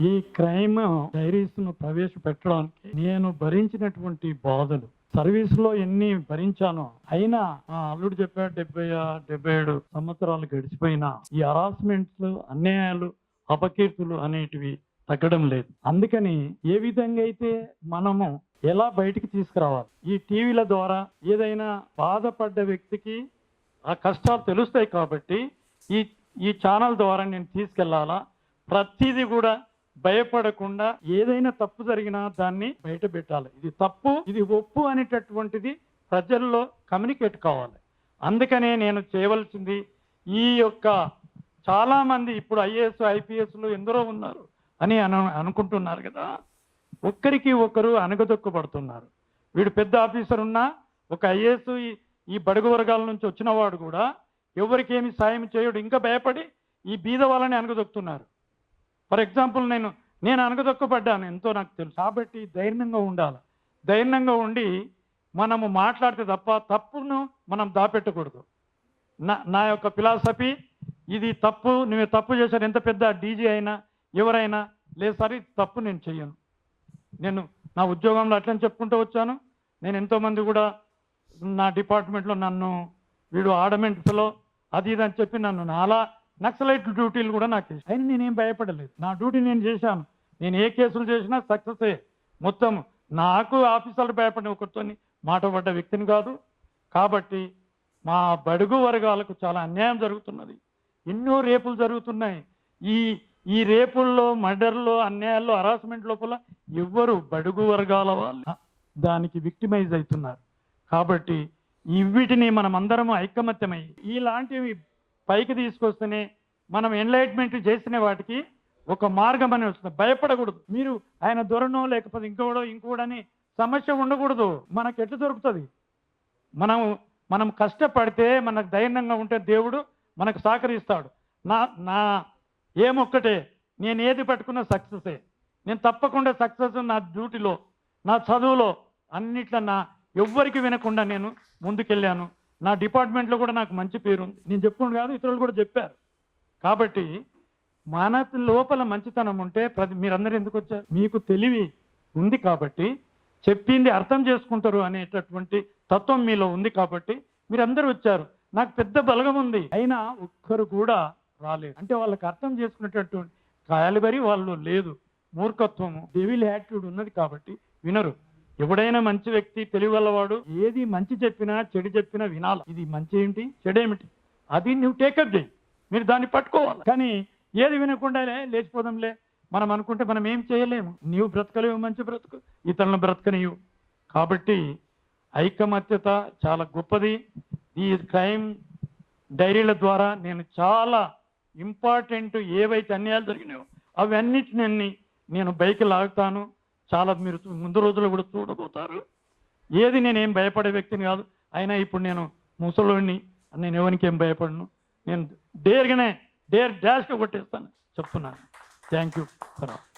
ఈ క్రైమ్ డైరీస్ను ప్రవేశపెట్టడానికి నేను భరించినటువంటి బాధలు. సర్వీస్లో ఎన్ని భరించానో అయినా ఆ అల్లుడు చెప్పాడు డెబ్బై ఆ- డెబ్బై ఏడు సంవత్సరాలు గడిచిపోయినా ఈ హరాస్మెంట్స్ అన్యాయాలు అపకీర్తులు అనేటివి తగ్గడం లేదు. అందుకని ఏ విధంగా అయితే మనము ఎలా బయటికి తీసుకురావాలి? ఈ టీవీల ద్వారా ఏదైనా బాధపడ్డ వ్యక్తికి ఆ కష్టాలు తెలుస్తాయి కాబట్టి ఈ ఈ ఛానల్ ద్వారా నేను తీసుకెళ్ళాలా? ప్రతిదీ కూడా భయపడకుండా ఏదైనా తప్పు జరిగినా దాన్ని బయట పెట్టాలి. ఇది తప్పు ఇది ఒప్పు అనేటటువంటిది ప్రజల్లో కమ్యూనికేట్ కావాలి. అందుకనే నేను చేయవలసింది ఈ యొక్క చాలామంది ఇప్పుడు ఐఏఎస్ ఐపీఎస్లు ఎందరో ఉన్నారు అని అను అనుకుంటున్నారు కదా. ఒక్కరికి ఒకరు అనగదొక్కబడుతున్నారు వీడు పెద్ద ఆఫీసర్ ఉన్నా ఒక ఐఏఎస్ ఈ బడుగు వర్గాల నుంచి వచ్చినవాడు కూడా ఎవరికి ఏమి సాయం చేయడు. ఇంకా భయపడి ఈ బీద వాళ్ళని అనగదొక్కుతున్నారు ఫర్ ఎగ్జాంపుల్ నేను నేను అనగదొక్కబడ్డాను ఎంతో నాకు తెలుసు. కాబట్టి ధైర్యంగా ఉండాలి. ధైర్యంగా ఉండి మనము మాట్లాడితే తప్ప తప్పును మనం దాపెట్టకూడదు. నా నా యొక్క ఫిలాసఫీ ఇది తప్పు నువ్వు తప్పు చేశారు ఎంత పెద్ద డీజీ అయినా ఎవరైనా లేదు సరే తప్పు నేను చెయ్యను. నేను నా ఉద్యోగంలో అట్లని చెప్పుకుంటూ వచ్చాను. నేను ఎంతోమంది కూడా నా డిపార్ట్మెంట్లో నన్ను వీడు ఆర్డమెంట్స్లో అది ఇది అని చెప్పి నన్ను నాలా నక్సలైట్ డ్యూటీలు కూడా నాకు ఇష్టం. అయినా నేనేం భయపడలేదు. నా డ్యూటీ నేను చేశాను. నేను ఏ కేసులు చేసినా సక్సెస్ మొత్తం నాకు ఆఫీసర్లు భయపడిన ఒకరితో మాట పడ్డ వ్యక్తిని కాదు. కాబట్టి మా బడుగు వర్గాలకు చాలా అన్యాయం జరుగుతున్నది. ఎన్నో రేపులు జరుగుతున్నాయి. ఈ ఈ రేపుల్లో మర్డర్లో అన్యాయాల్లో హరాస్మెంట్ లోపల ఎవ్వరు బడుగు వర్గాల వాళ్ళు దానికి విక్టిమైజ్ అవుతున్నారు. కాబట్టి ఇవిటిని మనం అందరం ఐకమత్యమై ఇలాంటివి పైకి తీసుకొస్తేనే మనం ఎన్లైట్మెంట్ చేసిన వాటికి ఒక మార్గం అని వస్తుంది. భయపడకూడదు. మీరు ఆయన దొరనో లేకపోతే ఇంకోడో ఇంకోడని సమస్య ఉండకూడదు. మనకు ఎట్లా దొరుకుతుంది? మనం మనం కష్టపడితే మనకు ధైర్యంగా ఉంటే దేవుడు మనకు సహకరిస్తాడు. నా నా ఏమొక్కటే నేను ఏది పట్టుకున్నా సక్సెసే నేను తప్పకుండా సక్సెస్ నా డ్యూటీలో నా చదువులో అన్నిట్లో నా ఎవ్వరికి వినకుండా నేను ముందుకెళ్ళాను. నా డిపార్ట్మెంట్లో కూడా నాకు మంచి పేరుంది. నేను చెప్పుకుని కాదు ఇతరులు కూడా చెప్పారు. కాబట్టి మన లోపల మంచితనం ఉంటే ప్రతి మీరందరూ ఎందుకు వచ్చారు? మీకు తెలివి ఉంది కాబట్టి చెప్పింది అర్థం చేసుకుంటారు అనేటటువంటి తత్వం మీలో ఉంది కాబట్టి మీరందరూ వచ్చారు. నాకు పెద్ద బలగం ఉంది. అయినా ఒక్కరు కూడా రాలేదు. అంటే వాళ్ళకి అర్థం చేసుకునేటటువంటి కాయలుబరి వాళ్ళు లేదు. మూర్ఖత్వము డెవిల్ యాటిట్యూడ్ ఉన్నది కాబట్టి వినరు. ఎవడైనా మంచి వ్యక్తి తెలివిగలవాడు ఏది మంచి చెప్పినా చెడు చెప్పినా వినాలి. ఇది మంచి ఏంటి? చెడేమిటి అది నువ్వు టేకప్ చేయి. మీరు దాన్ని పట్టుకోవాలి. కానీ ఏది వినకుండానే లేచిపోదాంలే. మనం అనుకుంటే మనం ఏం చేయలేము. నీవు బ్రతకలేవు మంచి బ్రతుకు. ఇతరులను బ్రతకనియు కాబట్టి ఐకమత్యత చాలా గొప్పది. ఈ క్రైమ్ డైరీల ద్వారా నేను చాలా ఇంపార్టెంట్ ఏవైతే అన్యాయాలు జరిగినాయో అవన్నిటిని నేను బైక్ లాగుతాను. చాలా మీరు ముందు రోజుల్లో కూడా చూడబోతారు. ఏది నేనేం భయపడే వ్యక్తిని కాదు. అయినా ఇప్పుడు నేను ముసలోడిని నేను ఎవరికి ఏం భయపడను. నేను డేర్గానే డేర్ డాష్గా కొట్టేస్తాను. చెప్తున్నాను. Thank you.